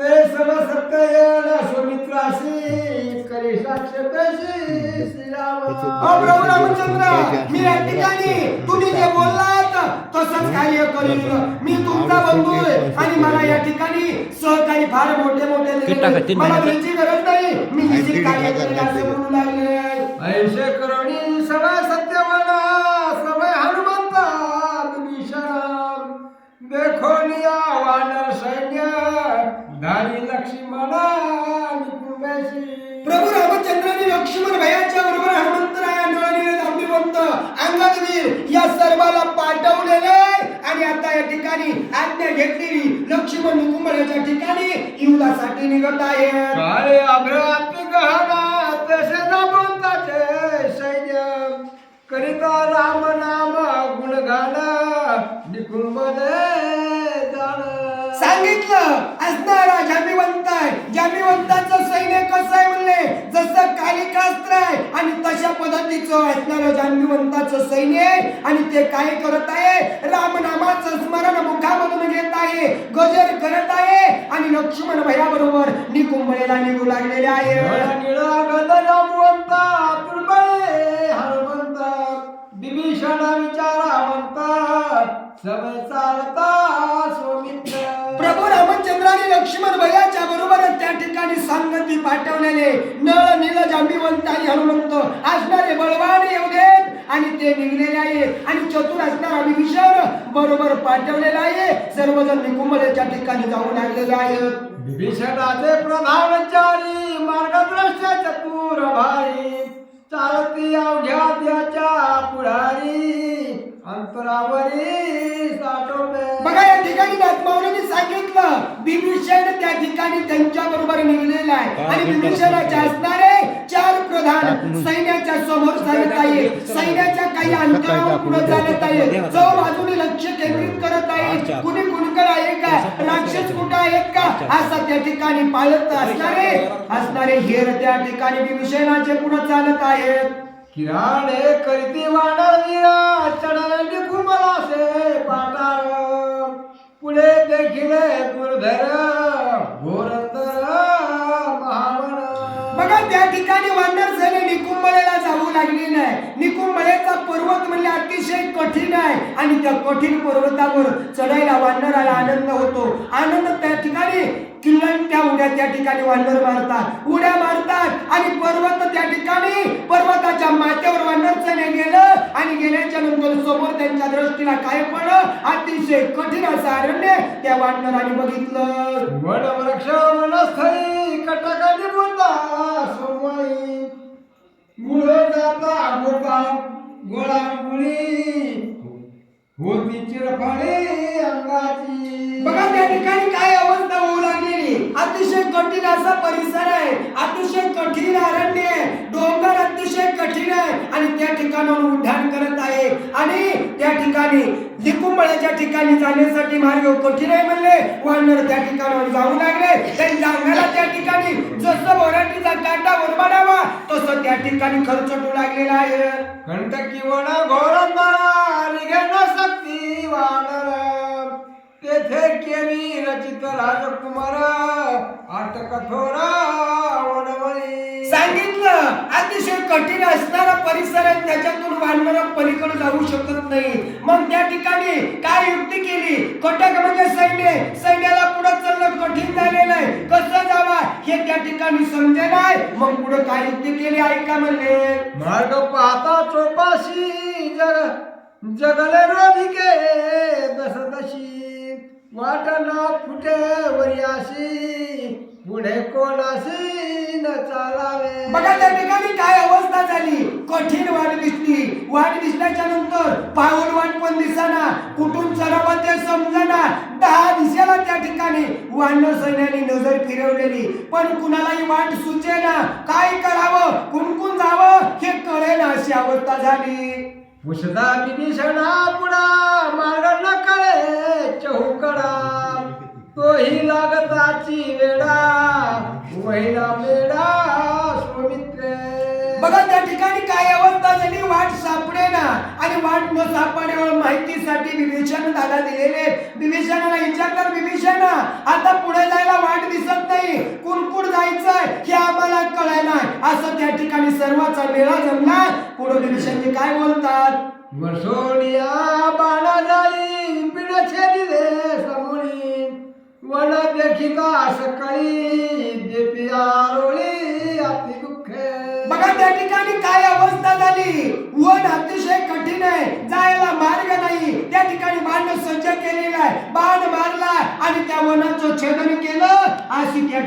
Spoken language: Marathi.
ते सर्व सत्य येणा सुमित्राशी करी साक्ष पेशी श्रीराम प्रभू रामचंद्र मी या ठिकाणी तुम्ही जे बोललात तसंच कार्य करीन. मी तुमचा बंधू आहे आणि मला या ठिकाणी सहकारी फार मोठे मोठे मला? त्यांची गरज नाही. मी दीड कार्य करेन असे लागले. म्हणू लागले. ऐशे करोणी सभा प्रभू रामचंद्राने लक्ष्मण भयाच्या बरोबर हनुमंतराया अंगदवीर या सर्वाला पाठवलेले आणि आता या ठिकाणी आज्ञा घेतलेली लक्ष्मण निकुंभऱ्याच्या ठिकाणी युद्धासाठी निघत काळे अभ्राती सैन्य. करिता राम नाम गुणगान निकुंभ जाण. सांगितलं असणारा जामीवंत आहे जामीवंताचं सैन्य कसं आहे म्हणले? जसं कालिकास्त्र आहे आणि तशा पद्धतीचं असणारं जामीवंताचं सैन्य आहे आणि ते काय करत आहे? रामनामाचं स्मरण मुखामधून घेत आहे गजर करत आहे आणि लक्ष्मण भयाबरोबर निकुंभळेला निघू लागलेले आहे. विभीषण विचारा म्हणतात चालता प्रभू रामचंद्राने लक्ष्मण भयाच्या बरोबर त्या ठिकाणी सांगती पाठवलेले नळ नील जांबीवंत आणि हनुमंत असणारे बळवान येऊ देत. आणि ते निघलेले आहे. आणि चतुर असणारा विभीषण बरोबर पाठवलेला आहे. सर्वजण निकुंभलेच्या ठिकाणी जाऊ लागलेले आहेत. विभीषणाचे प्रधानचारी मार्गदृष्ट चतुर भारी. चालती अवघ्या त्याच्या पुढारी. अंतरावरी ठिकाणी नाथमाऊलीने सांगितलं विभीषण त्या ठिकाणी त्यांच्या बरोबर निघलेला आहे. आणि विभीषणाचे असणारे चार प्रधान सैन्याच्या समोर चालत आहे सैन्याच्या काही अंतरावर पुढे चालत आहे जो बाजूने लक्ष केंद्रित करत आहे कुणी कुणकड आहे का? राक्षस कुठे आहेत का? असं त्या ठिकाणी पाळत असणारे असणारे हेर त्या ठिकाणी विभीषणाचे पुढे चालत आहेत. किराणे करती वाणवीरा चढले कुमलासे पाटार पर्वत म्हणजे अतिशय कठीण आहे. आणि त्या कठीण पर्वतावर चढायला वानराला आनंद होतो. आनंद त्या ठिकाणी किल्लन त्या उड्या त्या ठिकाणी वानर मारतात. उड्या मारतात आणि पर्वत त्या ठिकाणी पर्वताच्या माथ्यावर वानरचं गेलं आणि गेल्याच्यानंतर समोर त्यांच्या दृष्टीला काय पडलं? अतिशय कठीण असं अरण्य त्या वानराने बघितलं. वन वृक्ष वनस्थळी कटक निबुंदा सोमवाई जाता गोपा होती चिरफाडी अंगाची. बघा त्या ठिकाणी काय अवस्था होऊ लागलेली. अतिशय कठीण असा परिसर आहे. अतिशय कठीण अरण्य आहे. डोंगर अतिशय कठीण आहे. आणि त्या ठिकाणावर उड्डाण आणि त्या ठिकाणी दिकुंबळ्याच्या ठिकाणी जाण्यासाठी मार्ग कठीण आहे म्हणले? वानर त्या ठिकाणावर जाऊ लागले. त्यांच्या अंगाला त्या ठिकाणी जसं बोराटीचा काटा उरबाडावा तसं त्या ठिकाणी खर्चटू लागलेला आहे. घंट किवण घोरंदरा निघेन वानर. तेथे केली रचित राजकुमार आठ कठोरा वनवळी अतिशय कठीण असणारा परिसर आहे त्याच्यातून वाढणारा पलीकडे जाऊ शकत नाही. मग त्या ठिकाणी काय युक्ती केली? कटक म्हणजे सैन्य सैन्याला पुढे चालणं कठीण झालेलं आहे. कसं जावा? हे त्या ठिकाणी समजे नाही मग पुढे काय युक्ती केली? ऐका म्हणले. मार्ग पाहता चोपाशी जग जगले रोधिके दसदशी. दशी वाट न फुटे वरियाशी पुढे कोणाशी न चालावे. बघा त्या ठिकाणी काय अवस्था झाली? कठीण वाट दिसली. वाट दिसल्याच्या नंतर पाऊल वाट पण दिसाना. कुठून चढावं ते समजना. दहा दिशेला त्या ठिकाणी वानर सैन्याने नजर फिरवलेली. पण कुणालाही वाट सुचेना. काय करावं? कुणकुण जावं? हे कळेना अशी अवस्था झाली. पुषदा विभीषणा पुढा. वही लागताची वेडा वहिला वेडा बघा त्या ठिकाणी काय अवस्था झाली? वाट सापडे ना. आणि वाट न माहितीसाठी विभीषण दादा दिलेले विभीषण. आता पुढे जायला वाट दिसत नाही. कुणकुण जायचंय. हे आम्हाला कळायला असं त्या ठिकाणी सर्वाचा मेळा जमला. पुढे विभीषण काय बोलतात? वर्षोनिया सकाळी अति बघा त्या ठिकाणी काय अवस्था झाली? वन अतिशय कठीण आहे. जायला मार्ग नाही. त्या ठिकाणी बाण सज्ज केलेला आहे. बाण मारला आणि त्या वनाचं छेदन केलं. अशी त्या